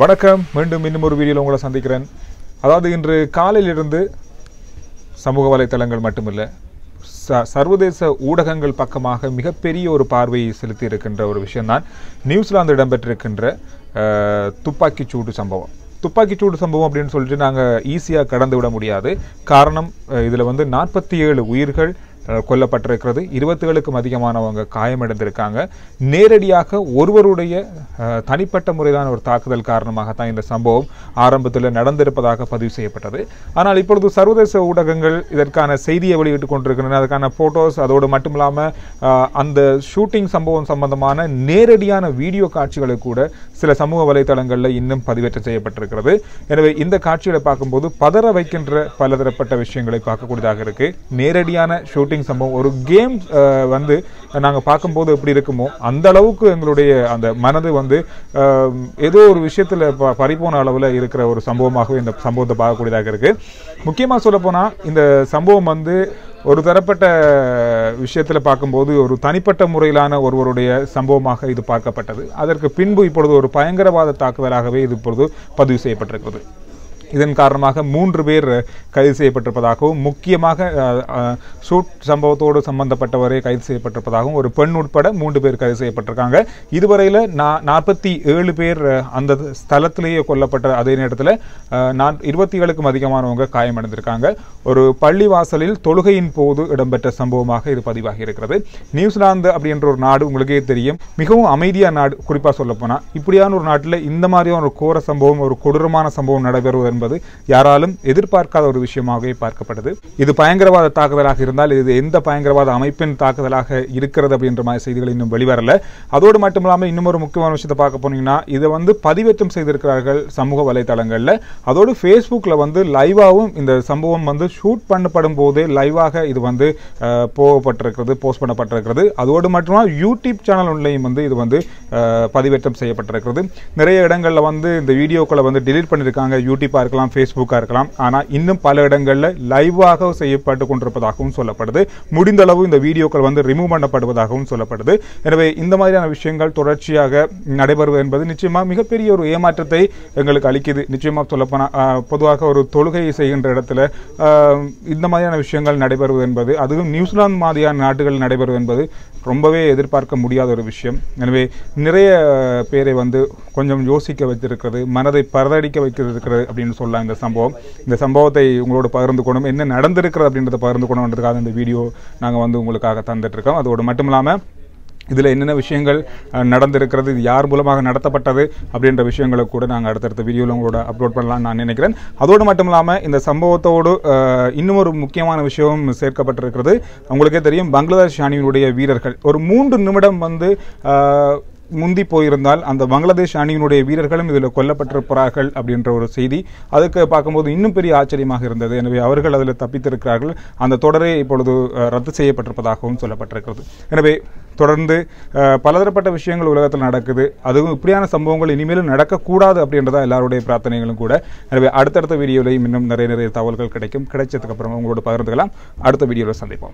வணக்கம். மீண்டும் இன்னும் ஒரு வீடியோவில் உங்களை சந்திக்கிறேன். அதாவது இன்று காலையிலிருந்து சமூக வலைத்தளங்கள் மட்டுமில்லை ச சர்வதேச ஊடகங்கள் பக்கமாக மிகப்பெரிய ஒரு பார்வையை செலுத்தி இருக்கின்ற ஒரு விஷயம்தான் நியூசிலாந்து இடம்பெற்றிருக்கின்ற துப்பாக்கிச்சூடு துப்பாக்கிச் சூடு சம்பவம். துப்பாக்கிச்சூடு சம்பவம் அப்படின்னு சொல்லிட்டு நாங்கள் ஈஸியாக கடந்து விட முடியாது. காரணம் இதில் வந்து நாற்பத்தி ஏழு உயிர்கள் கொல்லப்பட்டிருக்கிறது. இருபத்தேழுக்கும் அதிகமானவங்க காயமடைந்திருக்காங்க. நேரடியாக ஒருவருடைய தனிப்பட்ட முறையிலான ஒரு தாக்குதல் காரணமாகத்தான் இந்த சம்பவம் ஆரம்பத்தில் நடந்திருப்பதாக பதிவு செய்யப்பட்டது. ஆனால் இப்பொழுது சர்வதேச ஊடகங்கள் இதற்கான செய்தியை வெளியிட்டுக் கொண்டிருக்கின்றன. அதற்கான போட்டோஸ் அதோடு மட்டும் இல்லாமல் அந்த ஷூட்டிங் சம்பவம் சம்பந்தமான நேரடியான வீடியோ காட்சிகளை கூட சில சமூக வலைத்தளங்களில் இன்னும் பதிவேற்றம் செய்யப்பட்டிருக்கிறது. எனவே இந்த காட்சிகளை பார்க்கும்போது பதற வைக்கின்ற பலதரப்பட்ட விஷயங்களை பார்க்கக்கூடியதாக இருக்கு. நேரடியான ஷூட்டிங் சம்பவம் ஒரு கேம் வந்து நாங்கள் பார்க்கும்போது எப்படி இருக்குமோ அந்த அளவுக்கு எங்களுடைய அந்த மனது வந்து ஏதோ ஒரு விஷயத்தில் ப பறிப்போன அளவில் இருக்கிற ஒரு சம்பவமாகவே இந்த சம்பவத்தை பார்க்கக்கூடியதாக இருக்கு. முக்கியமாக சொல்லப்போனால் இந்த சம்பவம் வந்து ஒரு தரப்பட்ட விஷயத்தில் பார்க்கும்போது ஒரு தனிப்பட்ட முறையிலான ஒருவருடைய சம்பவமாக இது பார்க்கப்பட்டது. அதற்கு பின்பு இப்பொழுது ஒரு பயங்கரவாத தாக்குதலாகவே இது இப்பொழுது பதிவு செய்யப்பட்டிருக்கிறது. இதன் காரணமாக மூன்று பேர் கைது செய்யப்பட்டிருப்பதாகவும் முக்கியமாக சூட் ஷூட் சம்பவத்தோடு சம்பந்தப்பட்டவரே கைது செய்யப்பட்டிருப்பதாகவும் ஒரு பெண் உட்பட மூன்று பேர் கைது செய்யப்பட்டிருக்காங்க. இதுவரையில் நாற்பத்தி ஏழு பேர் அந்த ஸ்தலத்திலேயே கொல்லப்பட்ட அதே நேரத்தில் நான் இருபத்தி ஏழுக்கும் அதிகமானவங்க காயமடைந்திருக்காங்க. ஒரு பள்ளி வாசலில் தொழுகையின் போது இடம்பெற்ற சம்பவமாக இது பதிவாகி இருக்கிறது நியூசிலாந்து அப்படின்ற ஒரு நாடு உங்களுக்கே தெரியும். மிகவும் அமைதியான நாடு குறிப்பாக சொல்லப்போனால் இப்படியான ஒரு நாட்டில் இந்த மாதிரியான ஒரு கோர சம்பவம் ஒரு கொடூரமான சம்பவம் நடைபெறுவது என்பது யாராலும் எதிர்பார்க்காத ஒரு விஷயமாகவே பார்க்கப்படுது இது பயங்கரவாத தாக்குதலாக இருந்தால் இது எந்த பயங்கரவாத அமைப்பின் தாக்குதலாக இருக்கிறது அப்படின்ற மாதிரி செய்திகள் இன்னும் வெளிவரல. அதோடு மட்டும் இல்லாமல் இன்னும் ஒரு முக்கியமான விஷயத்தை பார்க்க போனீங்கன்னா இதை வந்து பதிவேற்றம் செய்திருக்கிறார்கள் சமூக வலைதளங்களில் அதோடு ஃபேஸ்புக்கில் வந்து லைவாகவும் இந்த சம்பவம் வந்து ஷூட் பண்ணப்படும் போதே லைவாக இது வந்து போகப்பட்டிருக்கிறது போஸ்ட் பண்ணப்பட்டிருக்கிறது. அதோடு மட்டுமா யூடியூப் சேனல் ஒன்லையும் வந்து இது வந்து பதிவேற்றம் செய்யப்பட்டிருக்கிறது. நிறைய இடங்களில் வந்து இந்த வீடியோக்களை வந்து டிலீட் பண்ணியிருக்காங்க யூடியூப் இருக்கலாம் ஃபேஸ்புக்காக இருக்கலாம். ஆனால் இன்னும் பல இடங்களில் லைவாக செய்யப்பட்டு கொண்டிருப்பதாகவும் சொல்லப்படுது. முடிந்த அளவு இந்த வீடியோக்கள் வந்து ரிமூவ் பண்ணப்படுவதாகவும் சொல்லப்படுது. எனவே இந்த மாதிரியான விஷயங்கள் தொடர்ச்சியாக நடைபெறுவது என்பது நிச்சயமாக மிகப்பெரிய ஒரு ஏமாற்றத்தை எங்களுக்கு அளிக்குது. நிச்சயமாக சொல்லப்போனால் பொதுவாக ஒரு தொழுகை செய்கின்ற இடத்துல இந்த மாதிரியான விஷயங்கள் நடைபெறுவது என்பது அதுவும் நியூசிலாந்து மாதிரியான நாடுகள் நடைபெறுவது என்பது ரொம்பவே எதிர்பார்க்க முடியாத ஒரு விஷயம். எனவே நிறைய பேரை வந்து கொஞ்சம் யோசிக்க வைத்திருக்கிறது மனதை பரதடிக்க வைக்கிறது அப்படின்னு சொல்லலாம் இந்த சம்பவம். இந்த சம்பவத்தை உங்களோட பகிர்ந்து கொண்டும். என்ன நடந்திருக்கிறது அப்படின்றத பகிர்ந்து கொண்டுன்றதுக்காக இந்த வீடியோ நாங்கள் வந்து உங்களுக்காக தந்துட்டுருக்கோம். அதோடு மட்டும் இல்லாமல் இதில் என்னென்ன விஷயங்கள் நடந்திருக்கிறது இது யார் மூலமாக நடத்தப்பட்டது அப்படின்ற விஷயங்களை கூட நாங்கள் அடுத்தடுத்த வீடியோவில் உங்களோட அப்லோட் பண்ணலாம்னு நான் நினைக்கிறேன். அதோடு மட்டும் இல்லாமல் இந்த சம்பவத்தோடு இன்னும் ஒரு முக்கியமான விஷயம் சேர்க்கப்பட்டிருக்கிறது. உங்களுக்கே தெரியும் பங்களாதேஷ் அணியினுடைய வீரர்கள் ஒரு மூன்று நிமிடம் வந்து முந்தி போயிருந்தால் அந்த பங்களாதேஷ் அணியினுடைய வீரர்களும் இதில் கொல்லப்பட்டிருப்பார்கள் அப்படின்ற ஒரு செய்தி. அதுக்கு பார்க்கும்போது இன்னும் பெரிய ஆச்சரியமாக இருந்தது. எனவே அவர்கள் அதில் தப்பித்திருக்கிறார்கள். அந்த தொடரே இப்பொழுது ரத்து செய்யப்பட்டிருப்பதாகவும் சொல்லப்பட்டிருக்கிறது. எனவே தொடர்ந்து பலதரப்பட்ட விஷயங்கள் உலகத்தில் நடக்குது. அதுவும் இப்படியான சம்பவங்கள் இனிமேலும் நடக்கக்கூடாது அப்படின்றதா எல்லாருடைய பிரார்த்தனைகளும் கூட. எனவே அடுத்தடுத்த வீடியோலையும் இன்னும் நிறைய நிறைய தகவல்கள் கிடைக்கும். கிடைச்சதுக்கு அப்புறம் உங்களோட பகிர்ந்துக்கலாம். அடுத்த வீடியோவில் சந்திப்போம்.